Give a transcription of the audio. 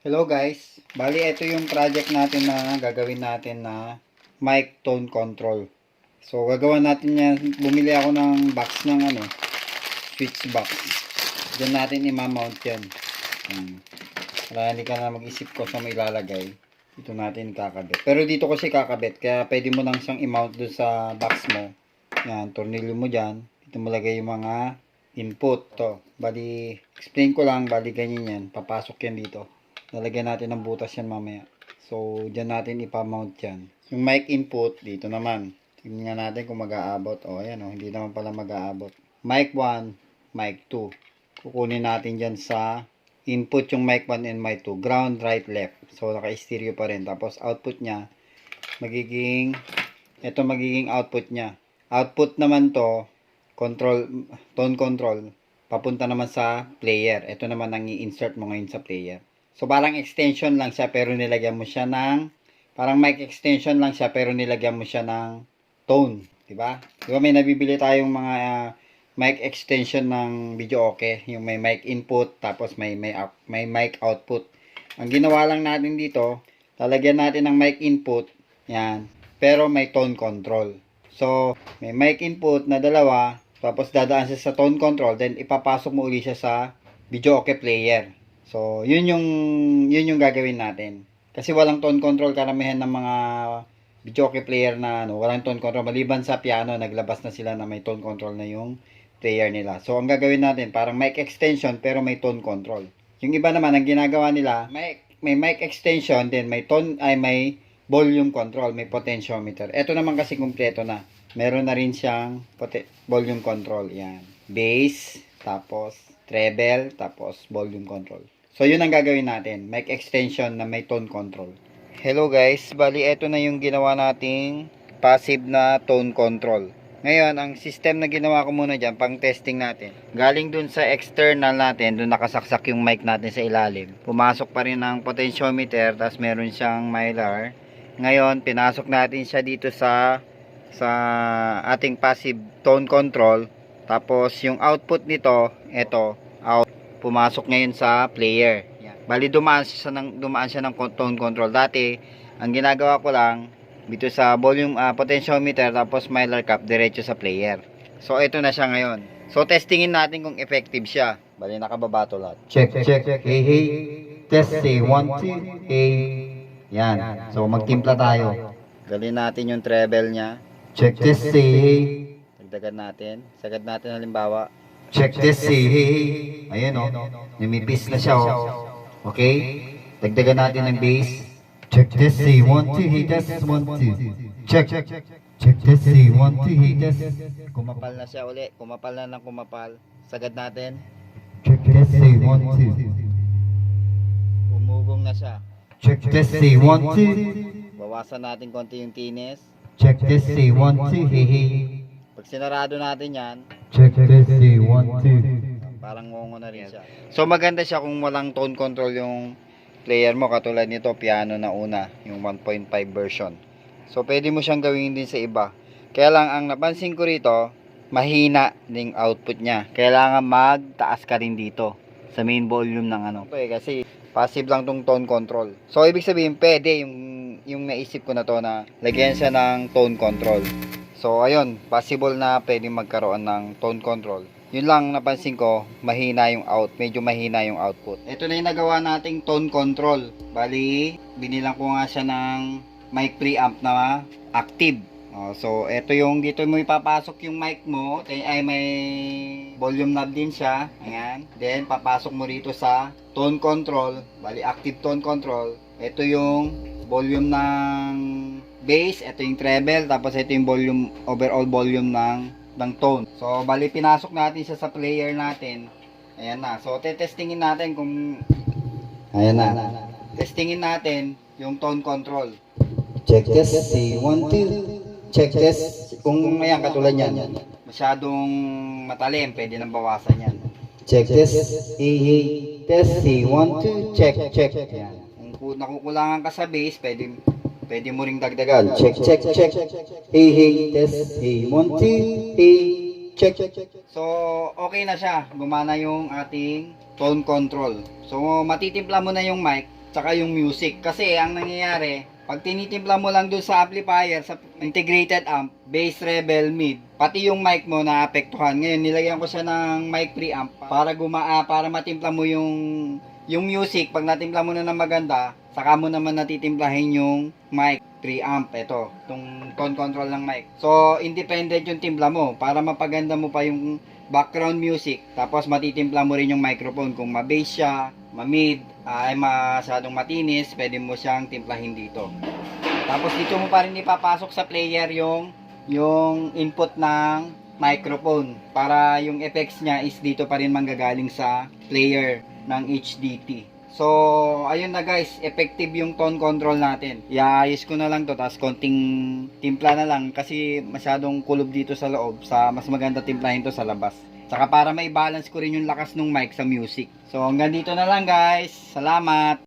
Hello guys, bali ito yung project natin na gagawin natin na mic tone control. So gagawa natin yan, bumili ako ng box ng ano, switch box. Diyan natin i-mount yan. Hmm. Para hindi ka na mag-isip ko sa may lalagay. Dito natin kakabit. Pero dito kasi kakabit, kaya pwede mo lang siyang i-mount doon sa box mo. Yan, tornilyo mo dyan. Dito mo lagay yung mga input. To, bali, explain ko lang, bali ganyan yan. Papasok yan dito. Lalagyan natin ng butas yan mamaya. So, dyan natin ipamount yan. Yung mic input, dito naman. Tingnan natin kung mag-aabot. O, ayan o, hindi naman pala mag-aabot. Mic 1, mic 2. Kukunin natin dyan sa input yung mic 1 and mic 2. Ground, right, left. So, naka-stereo pa rin. Tapos, output niya, magiging, ito magiging output niya. Output naman to, control, tone control, papunta naman sa player. Ito naman ang i-insert mo ngayon sa player. So, parang extension lang siya pero nilagyan mo siya ng parang mic extension lang siya pero nilagyan mo siya ng tone, 'di ba? 'Di ba may nabibili tayong mga ah, mic extension ng video okay, yung may mic input tapos may may may mic output. Ang ginawa lang natin dito, lalagyan natin ng mic input, 'yan, pero may tone control. So, may mic input na dalawa, tapos dadaan siya sa tone control, then ipapasok mo uli siya sa video okay player. So, yun yung yun yung gagawin natin. Kasi walang tone control karamihan ng mga okay player na ano, walang tone control maliban sa piano, naglabas na sila na may tone control na yung player nila. So, ang gagawin natin, parang mic extension pero may tone control. Yung iba naman ang ginagawa nila, may may mic extension then may tone ay may volume control, may potentiometer. Ito naman kasi kumpleto na. Meron na rin siyang volume control, yan. Bass, tapos treble, tapos volume control. So, yun ang gagawin natin. Mic extension na may tone control. Hello guys, bali ito na yung ginawa nating passive na tone control. Ngayon, ang system na ginawa ko muna dyan, pang testing natin. Galing dun sa external natin, dun nakasaksak yung mic natin sa ilalim. Pumasok pa rin ng potentiometer, tapos meron siyang mylar. Ngayon, pinasok natin siya dito sa sa ating passive tone control. Tapos, yung output nito, ito, out, pumasok ngayon sa player. Yan. Bali, dumaan siya ng, dumaan siya ng tone control. Dati, ang ginagawa ko lang, dito sa volume ah, potentiometer, tapos mylar cap, diretso sa player. So, ito na siya ngayon. So, testingin natin kung effective siya. Bali, nakababa to lahat. Check, check, hey, hey. Test, say, one, two, hey. Yan. So, magtimpla tayo. Galin natin yung treble niya. Check this, say hey. Dagdagan natin. Sagad natin halimbawa. Check this, say hey. Ayan o. Namipis na siya o. Okay? Dagdagan natin ng bass. Check this, say one, two, hey, test, one, two. Check, check, this, say one, two, hey, test. Kumapal na siya uli. Kumapal na ng kumapal. Sagad natin. Check this, say one, two. Umugong na siya. Check this, say one, two. Bawasan natin konti yung tinis. Check this, say one, two, hey, hey. Pag sinarado natin yan, Check say one, two. parang ngongo na rin siya. So maganda siya kung walang tone control yung player mo katulad nito piano na una, yung 1.5 version. So pwede mo siyang gawin din sa iba. Kaya lang ang napansin ko rito, mahina ding output niya. Kailangan magtaas ka rin dito sa main volume ng ano. Okay, kasi passive lang tong tone control. So ibig sabihin pwede yung yung naisip ko na to na lagyan siya ng tone control. So ayun, possible na pwedeng magkaroon ng tone control. Yun lang napansin ko, mahina yung out, medyo mahina yung output. Ito na yung nagawa nating tone control. Bali, binilang ko nga siya ng mic preamp na active. Oh, so, ito yung dito mo ipapasok yung mic mo. Ay, ay, may volume knob din siya. Ayan. Then, papasok mo rito sa tone control. Bali, active tone control. Ito yung volume ng bass. Ito yung treble. Tapos, ito yung volume, overall volume ng ng tone. So, bali pinasok natin siya sa player natin. Ayan na. So, testingin natin kung Ayan na. Testingin natin yung tone control. Check this, say one, two. Check this. Kung ayan katulad yan, masyadong matalim, pwede nang bawasan yan. Check hey, hey. Test, say one, two. Check, check. Ayan. Kung ku- nakukulangan ka sa bass, pwede pwede mo ring dagdagan. Check, check, check. Hey, hey. Test, hey, two. Hey. Check, check, check. So, okay na siya. Gumana yung ating tone control. So, matitimpla mo na yung mic. tsaka yung music. Kasi ang nangyayari, pag tinitimpla mo lang dun sa amplifier, sa integrated amp, bass, treble, mid, pati yung mic mo naapektuhan. Ngayon, nilagyan ko siya ng mic preamp para gumaa, para matimpla mo yung yung music. Pag natimpla mo na ng maganda, saka mo naman natitimplahin yung mic preamp. Ito, itong tone control ng mic. So, independent yung timpla mo para mapaganda mo pa yung background music. Tapos matitimpla mo rin yung microphone. Kung ma-bass siya, ma-mid, ah, ay masyadong matinis, pwede mo siyang timplahin dito. Tapos dito mo pa rin ipapasok sa player yung yung input ng microphone para yung effects niya is dito pa rin manggagaling sa player ng HDT. So, ayun na guys, effective yung tone control natin. Iayos ko na lang to, tapos konting timpla na lang kasi masyadong kulob dito sa loob. Sa mas maganda timplahin to sa labas. Saka para may balance ko rin yung lakas ng mic sa music. So, hanggang dito na lang guys. Salamat!